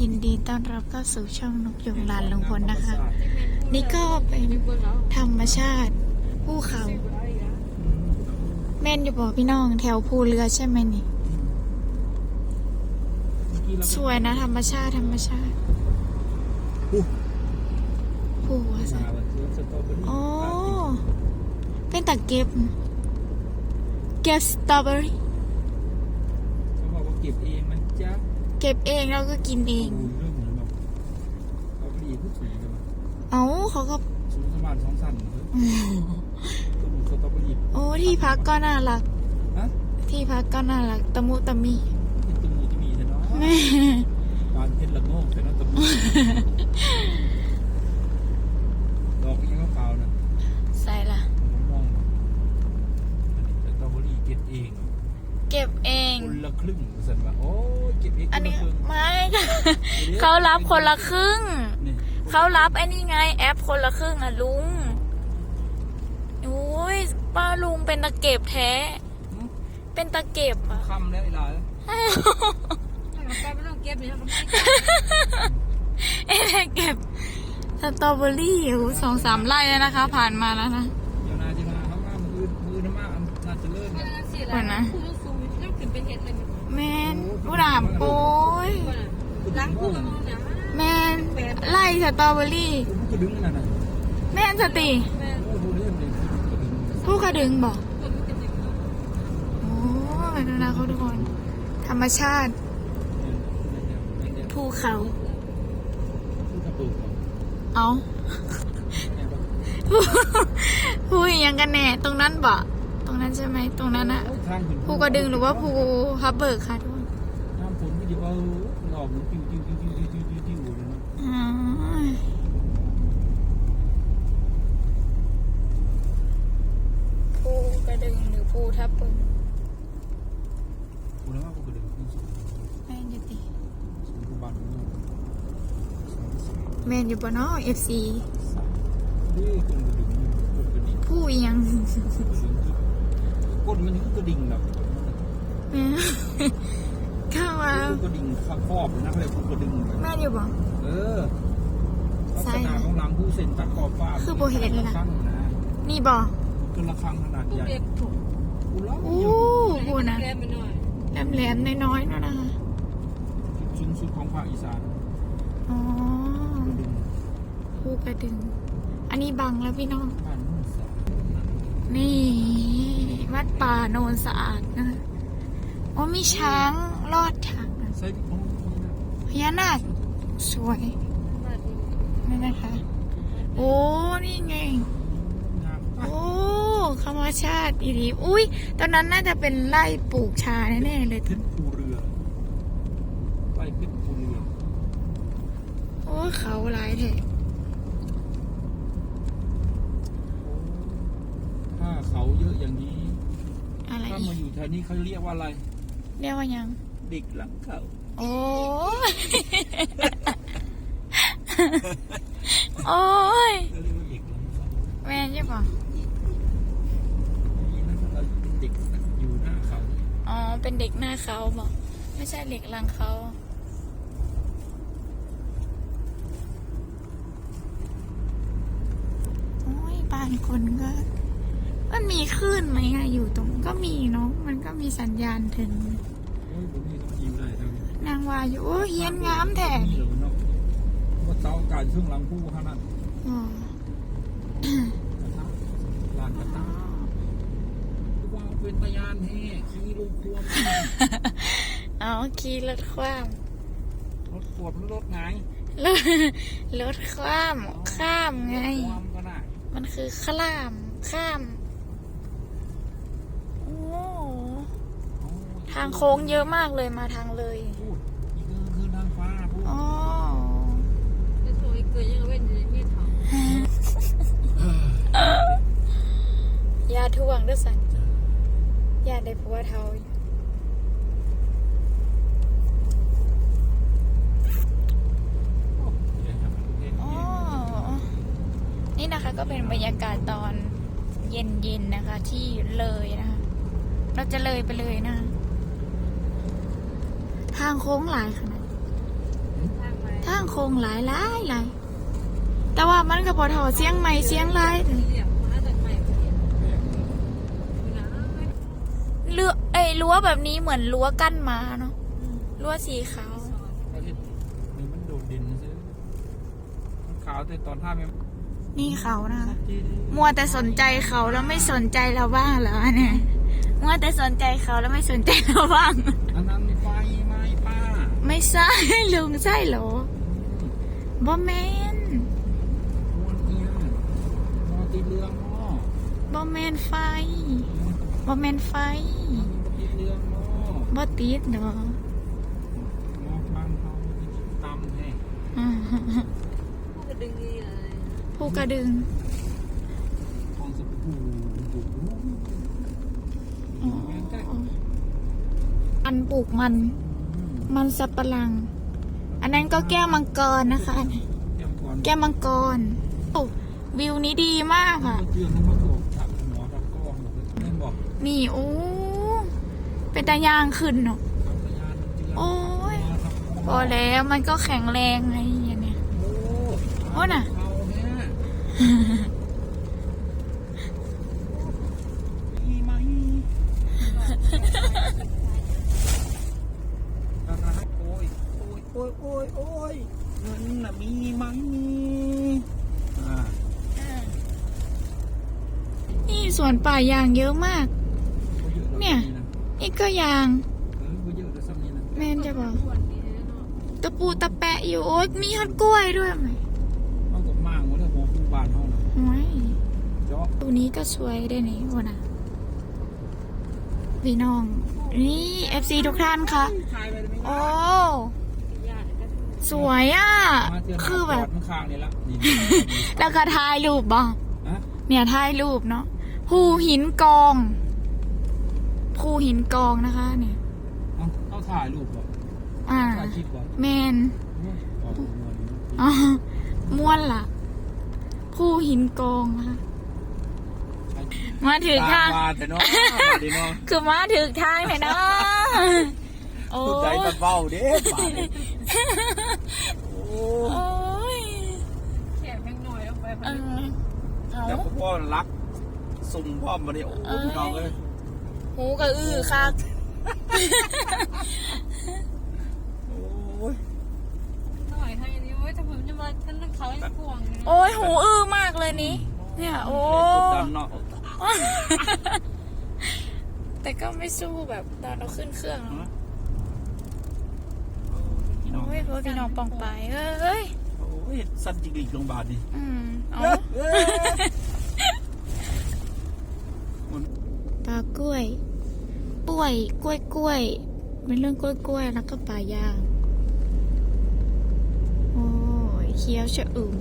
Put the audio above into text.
ยินดีต้อนรับเข้าสู่ช่องนกยุงลานลุงพลนะคะ นี่ก็เป็นธรรมชาติภูเขา แม่นอยู่บอกพี่น้องแถวภูเรือใช่ไหมนี่ สวยนะ ธรรมชาติธรรมชาติภูอะสิโอ้เป็นตะเก็บ เก็บสตรอเบอรี่เขาบอกว่าเก็บเองมันจ้า เก็บเองแล้วก็กินเองดูเรื่องเหมือนแบบเอาไปดีผู้สูงกันมาเอ้าเขาก็ สูงสมานสองสั้นเลยต้นสตรอเบอรี่โอ้ที่พักก็น่ารัก ฮะที่พักก็น่ารักตะมุตะมีที่ตะมูจะมีแต่เนาะ แม่ปานเพชรละโงกแต่เนาะตะมูดอกยังขาวๆนะ ใส่ละ มองสตรอเบอรี่เก็บเอง เก็บเอง คนละครึ่งสันว่าโอ้ยเก็บเองค อัน นละ นี้ ครึ่ง ไม่ เขา รับคนละครึ่งนี่เขารับไอ้นี่ไง แอปคนละครึ่งอะลุงโอ้ยป้าลุงเป็นตะเก็บแท้ เป็นตะเก็บอะคำแล้วไอ้หลายไปไม่ต้องเก็บเนี่ยก็ไม่เอ๊ะเก็บสตรอเบอรี่โอ้โหสองสามไร่แล้วนะคะ ผ่านมาแล้วนะเดี๋ยวนาจะมาเขามามือมือน้ำมาน่าจะเลิกไม่เนี่ยต้องสิละคู่สูงต้องขึ้นไปเห็ดเลยแมนอุดามโอ้ย ล้างคู่มันเนี่ยแมนไล่สตรอเบอรี่ผมก็ดึงขนาดนั้นแม่นสติแม่โอ้โหเรื่องเลยผู้กระดึงบอกคนมันเป็นอย่างนี้โอ้ยดูนะเขาทุกคน ธรรมชาติ ภูเขาผู้กระปุกเอาภูอหยังกันแน่ ตรงนั้นบ่ตรงนั้นใช่ไหม ตรงนั้นอะภูกระดึงหรือว่าภูฮับเบิกค่ะทุกคนน้ำฝนก็จะเอาหลอกจิ้วจิ้วจิ้วจิ้วจิ้วจิ้วจิ้วเลยนะอืมภูกระดึงหรือภูทับเบิกคุณว่าผู้กระดึงคุณสูงแม่นอยู่ติสูงกว่าบ้านนู้นแม่นอยู่ปะเนาะ FC นี่คุณกระดึงคุณกระดิ่งผู้อีหยังก้นมันกระดิ่งแบบ แม่เข้ามากระดิ่งข้าครอบนะเขาเรียกคุณกระดิ่งแม่นอยู่บ่เออลักษณะของหลังผู้เส้นตัดขอบฟ้าคือบ่เห็นเลยนะนะนี่บ่คือระฆังขนาดใหญ่เด็กถูกกูร้องอู้พูนะแหน่อยแหลมน้อยๆเนาะนะคะชุนสุดของภาคอีสานอ๋อกระดิ่งภูกระดึง อันนี้บังแล้วพี่น้อง นี่ วัดป่าโนนสะอาดนะโอ้มีช้าง ลอดทางนะใส่ที่ของนี่นะพญานาคสวยมาดีนั่นนะคะ โอ้ นี่ไงงามปะโอ้ธรรมชาติอีดีอุ้ยตอนนั้นน่าจะเป็นไร่ปลูกชาแน่ๆเลยเพชรภูเรือไปเพชรภูเรือโอ้เขาหลายแท้ถ้าเขาเยอะอย่างนี้ อะไรถ้าอีมากอยู่แถวนี้เขาเรียกว่าอะไร เรียกว่ายังเด็กหลังเขาโอ้ยโอ้ยเขาเรียกว่าเด็กหลังเขาแม่นใช่ปะนี่นะเราเป็นเด็กอยู่หน้าเขาอ๋อ เป็นเด็กหน้าเขาบอกไม่ใช่เด็กหลังเขาโอ้ยบ้านคนก็มันมีคลื่นไหมอะอยู่ตรงก็มีเนาะมันก็มีสัญญาณถึงโอ้ยผม นี่ต้องยิ้มได้ทั้งนางวาอยู่โอ้ยเฮียนงามแท้นี่เหรอเนาะว่าเสาอากาศช่วงหลังผู้เท่านั้นอ๋อลานกระตาว่าเป็นพยานแห่ขี่ลูกควมเอาขี่รถคว้ามรถปวดรถไงรถรถข้ามข้ามไงความก็ได้มันคือข้ามข้าม โอ้ทางโค้งเยอะมากเลยมาทางเลยพูดนี่คือคือนางฟ้าพูดอ๋อจะโถยเกิดยังเว้นอยู่ในมีดเขายาท่วงด้วยสันยาได้ผัวเทาอยู่อ๋อนี่นะคะก็เป็นบรรยากาศตอนเย็นๆนะคะ ที่เลยนะคะ เราจะเลยไปเลยนะคะ ทางโค้งหลายขนาดทางโคงหลายหลายหลายแต่ว่ามันก็พอถอเสียงใหม่เสียงหลายเรียกมาแต่ใหม่บ่เห็นนะเรือเอ้ยรั้วแบบนี้เหมือนรั้วกั้นหมาเนาะรั้วสีขาวอาทิตย์นี่มันโดดเด่นนะซื้อมันขาวแต่ตอนท่าไม่นี่เขานะคะจีดีมัวแต่สนใจเขาแล้วไม่สนใจเราบ้างเหรอเนี่ยมัวแต่สนใจเขาแล้วไม่สนใจเราบ้างอันนั้นไฟ ไหม้ป้าไม่ใช่ ลุงใช่เหรอบ่แมนมวนเอียงมอตีเรืองหม้อบ่แมนไฟบ่แมนไฟตีเรืองหม้อบ่ติดเนาะหม้อบ้านเขาตำให้อืมพวกกระดึงนี่เลยภูกระดึงทองสบู่บูบูอ๋ออันปลูกมัน มันสับปะหลัง อันนั้นก็แก้วมังกรนะคะเตรียมก่อนแก้วมังกรโอ้วิวนี้ดีมากอะเจือนเขามาโกบทับหมอทับกล้องบอกเล่นบอกนี่โอ้ เป็นตายางขึ้นเนาะทำพยานเจือนโอ้ยมาทับกล้องพอแล้วมันก็แข็งแรงไงอย่างเนี้ยโอ้โอ้น่ะ เอาเนี่ยมีไหมอะไรโอ้ยโอ้ยโอ้ยโอ้ยโอ้ยเงินน่ะ มีไหมอ่านี่สวนป่ายางเยอะมากบ่อะหรอกเนี่ย นี่ก็ยาง เออบ่เยอะแต่ซ้ำนี่นะแม่นจะบอกอ้วนนี่นะเนาะตะปูตะแปะอยู่โอ๊ยมีฮอดกล้วยด้วยไหมเอากับมางหมดเลยโหผู้บ้านเฮาน่ะโอ้ยเจาะตัวนี้ก็สวยได้นี่โอ้นะพี่น้อง นี่ FC ทุกท่านค่ะ ถ่ายไปได้ไหมโอ้ญาติก็ สวยอะมาเจอคือแบบมันข้างนี่ละนี่แล้วก็ถ่ายรูปบ่ฮะเนี่ยถ่ายรูปเนาะภูหินกองภูหินกองนะคะเนี่ยเอาเอาถ่ายรูปก่อนอ่าถ่ายคลิปก่อนแมนโอ้โหเอาอ๋อม้วนล่ะภูหินกองนะคะมาถึงทางตามมาแต่เนาะมาดิเนาะคือมาถึงทางเลยเนาะโอ้พูดใจกันเบาเด้บาดนี้ โอ้โอ้ยแขกแม่งหน่อยลงไปเออเอาแต่ผมก็รักสุ่มพ่อมมาเนี่ยโอ้โหพี่น้องเลยหูกระอื้อคักโอ้ยหน่อยให้อันนี้ไว้แต่ผมจะมาท่านนักเขาให้พวงเลยโอ้ยหูอื้อมากเลยนี้เนี่ยโอ้กดดันเนาะแต่ก็ไม่สู้แบบตอนเราขึ้นเครื่องเนอะพี่ น้องโอ้ยพวกพี่น้องปองไปเอ้ยโอ้ยสั้นจิกลิกโรงพยาบาลดิอืมเอาเอ้ยปลากล้วยป่วยกล้วยกล้วยเป็นเรื่องกล้วยกล้วยแล้วก็ปลาย่างโอ้ยเคี้ยวชะอุ่ม